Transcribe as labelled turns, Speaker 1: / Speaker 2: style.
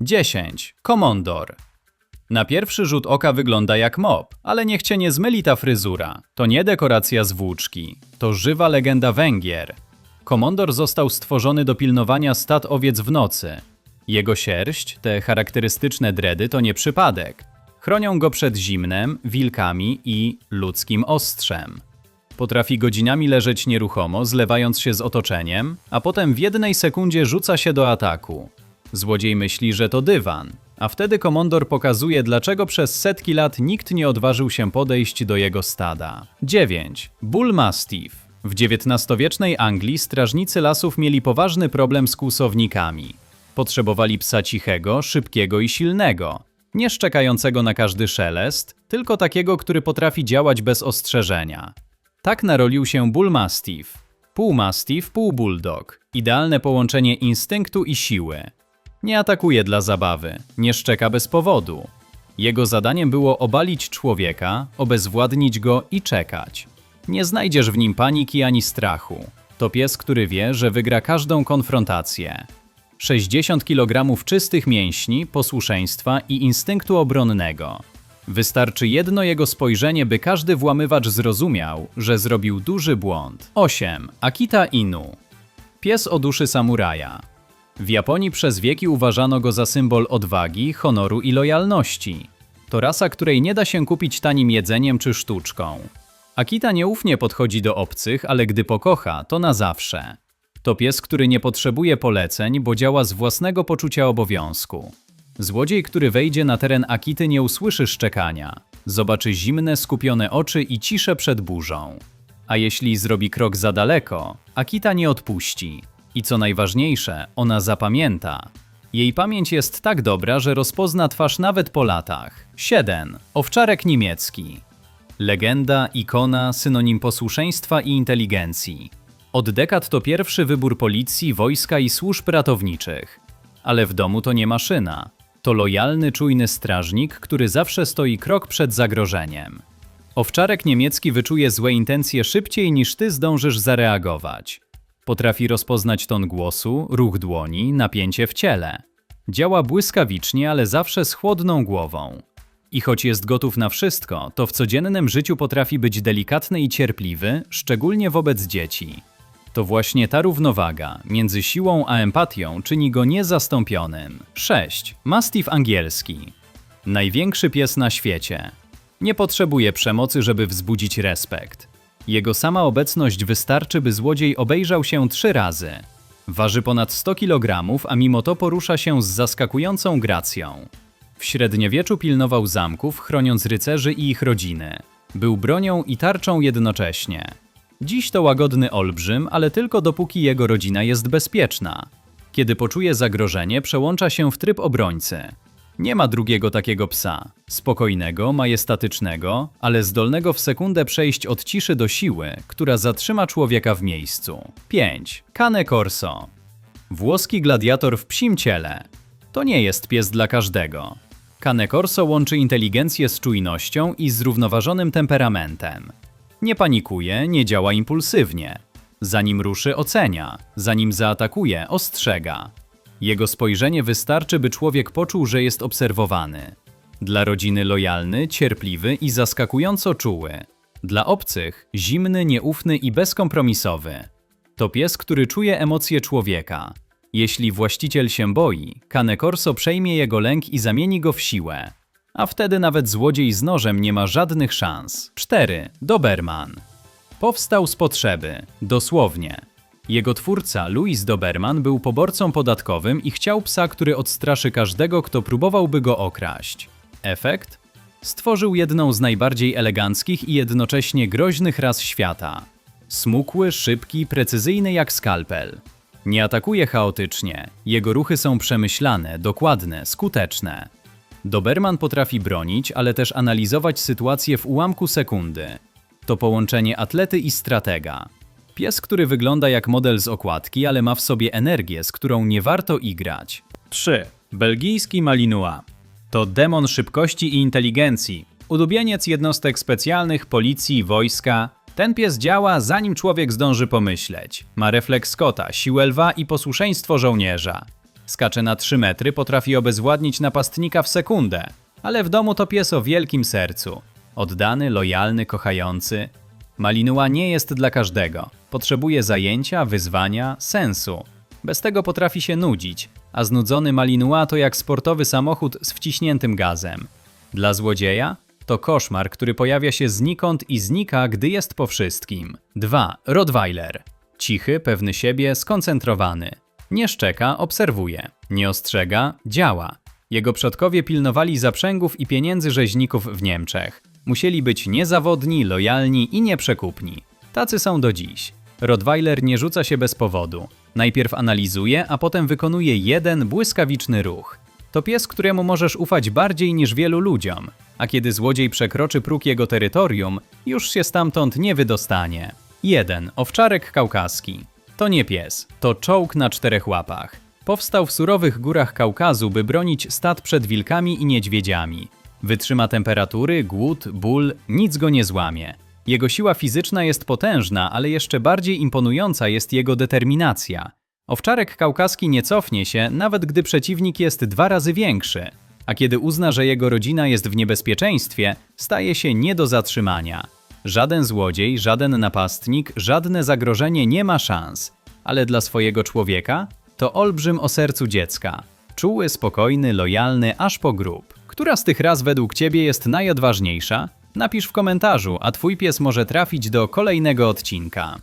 Speaker 1: 10. Komondor. Na pierwszy rzut oka wygląda jak mop, ale niech cię nie zmyli ta fryzura. To nie dekoracja z włóczki, to żywa legenda Węgier. Komondor został stworzony do pilnowania stad owiec w nocy. Jego sierść, te charakterystyczne dredy to nie przypadek. Chronią go przed zimnem, wilkami i ludzkim ostrzem. Potrafi godzinami leżeć nieruchomo, zlewając się z otoczeniem, a potem w jednej sekundzie rzuca się do ataku. Złodziej myśli, że to dywan, a wtedy komondor pokazuje, dlaczego przez setki lat nikt nie odważył się podejść do jego stada. 9. Bull Mastiff. W XIX-wiecznej Anglii strażnicy lasów mieli poważny problem z kłusownikami. Potrzebowali psa cichego, szybkiego i silnego, nie szczekającego na każdy szelest, tylko takiego, który potrafi działać bez ostrzeżenia. Tak narolił się Bull Mastiff. Pół Mastiff, pół Bulldog. Idealne połączenie instynktu i siły. Nie atakuje dla zabawy, nie szczeka bez powodu. Jego zadaniem było obalić człowieka, obezwładnić go i czekać. Nie znajdziesz w nim paniki ani strachu. To pies, który wie, że wygra każdą konfrontację. 60 kg czystych mięśni, posłuszeństwa i instynktu obronnego. Wystarczy jedno jego spojrzenie, by każdy włamywacz zrozumiał, że zrobił duży błąd. 8. Akita Inu. Pies o duszy samuraja. W Japonii przez wieki uważano go za symbol odwagi, honoru i lojalności. To rasa, której nie da się kupić tanim jedzeniem czy sztuczką. Akita nieufnie podchodzi do obcych, ale gdy pokocha, to na zawsze. To pies, który nie potrzebuje poleceń, bo działa z własnego poczucia obowiązku. Złodziej, który wejdzie na teren Akity, nie usłyszy szczekania. Zobaczy zimne, skupione oczy i ciszę przed burzą. A jeśli zrobi krok za daleko, Akita nie odpuści. I co najważniejsze, ona zapamięta. Jej pamięć jest tak dobra, że rozpozna twarz nawet po latach. 7. Owczarek niemiecki. Legenda, ikona, synonim posłuszeństwa i inteligencji. Od dekad to pierwszy wybór policji, wojska i służb ratowniczych. Ale w domu to nie maszyna. To lojalny, czujny strażnik, który zawsze stoi krok przed zagrożeniem. Owczarek niemiecki wyczuje złe intencje szybciej niż ty zdążysz zareagować. Potrafi rozpoznać ton głosu, ruch dłoni, napięcie w ciele. Działa błyskawicznie, ale zawsze z chłodną głową. I choć jest gotów na wszystko, to w codziennym życiu potrafi być delikatny i cierpliwy, szczególnie wobec dzieci. To właśnie ta równowaga między siłą a empatią czyni go niezastąpionym. 6. Mastiff angielski. Największy pies na świecie. Nie potrzebuje przemocy, żeby wzbudzić respekt. Jego sama obecność wystarczy, by złodziej obejrzał się trzy razy. Waży ponad 100 kg, a mimo to porusza się z zaskakującą gracją. W średniowieczu pilnował zamków, chroniąc rycerzy i ich rodziny. Był bronią i tarczą jednocześnie. Dziś to łagodny olbrzym, ale tylko dopóki jego rodzina jest bezpieczna. Kiedy poczuje zagrożenie, przełącza się w tryb obrońcy. Nie ma drugiego takiego psa. Spokojnego, majestatycznego, ale zdolnego w sekundę przejść od ciszy do siły, która zatrzyma człowieka w miejscu. 5. Cane Corso. Włoski gladiator w psim ciele. To nie jest pies dla każdego. Cane Corso łączy inteligencję z czujnością i zrównoważonym temperamentem. Nie panikuje, nie działa impulsywnie. Zanim ruszy, ocenia, zanim zaatakuje, ostrzega. Jego spojrzenie wystarczy, by człowiek poczuł, że jest obserwowany. Dla rodziny lojalny, cierpliwy i zaskakująco czuły. Dla obcych zimny, nieufny i bezkompromisowy. To pies, który czuje emocje człowieka. Jeśli właściciel się boi, Cane Corso przejmie jego lęk i zamieni go w siłę. A wtedy nawet złodziej z nożem nie ma żadnych szans. 4. Doberman. Powstał z potrzeby, dosłownie. Jego twórca, Louis Doberman, był poborcą podatkowym i chciał psa, który odstraszy każdego, kto próbowałby go okraść. Efekt? Stworzył jedną z najbardziej eleganckich i jednocześnie groźnych ras świata. Smukły, szybki, precyzyjny jak skalpel. Nie atakuje chaotycznie, jego ruchy są przemyślane, dokładne, skuteczne. Doberman potrafi bronić, ale też analizować sytuację w ułamku sekundy. To połączenie atlety i stratega. Pies, który wygląda jak model z okładki, ale ma w sobie energię, z którą nie warto igrać. 3. Belgijski Malinois. To demon szybkości i inteligencji. Ulubieniec jednostek specjalnych, policji, wojska. Ten pies działa, zanim człowiek zdąży pomyśleć. Ma refleks kota, siłę lwa i posłuszeństwo żołnierza. Skacze na 3 metry, potrafi obezwładnić napastnika w sekundę, ale w domu to pies o wielkim sercu. Oddany, lojalny, kochający. Malinua nie jest dla każdego. Potrzebuje zajęcia, wyzwania, sensu. Bez tego potrafi się nudzić, a znudzony Malinua to jak sportowy samochód z wciśniętym gazem. Dla złodzieja to koszmar, który pojawia się znikąd i znika, gdy jest po wszystkim. 2. Rottweiler. Cichy, pewny siebie, skoncentrowany. Nie szczeka, obserwuje. Nie ostrzega, działa. Jego przodkowie pilnowali zaprzęgów i pieniędzy rzeźników w Niemczech. Musieli być niezawodni, lojalni i nieprzekupni. Tacy są do dziś. Rottweiler nie rzuca się bez powodu. Najpierw analizuje, a potem wykonuje jeden błyskawiczny ruch. To pies, któremu możesz ufać bardziej niż wielu ludziom, a kiedy złodziej przekroczy próg jego terytorium, już się stamtąd nie wydostanie. 1. Owczarek kaukaski. To nie pies, to czołg na czterech łapach. Powstał w surowych górach Kaukazu, by bronić stad przed wilkami i niedźwiedziami. Wytrzyma temperatury, głód, ból, nic go nie złamie. Jego siła fizyczna jest potężna, ale jeszcze bardziej imponująca jest jego determinacja. Owczarek kaukaski nie cofnie się, nawet gdy przeciwnik jest dwa razy większy, a kiedy uzna, że jego rodzina jest w niebezpieczeństwie, staje się nie do zatrzymania. Żaden złodziej, żaden napastnik, żadne zagrożenie nie ma szans, ale dla swojego człowieka to olbrzym o sercu dziecka. Czuły, spokojny, lojalny, aż po grób. Która z tych ras według ciebie jest najodważniejsza? Napisz w komentarzu, a twój pies może trafić do kolejnego odcinka.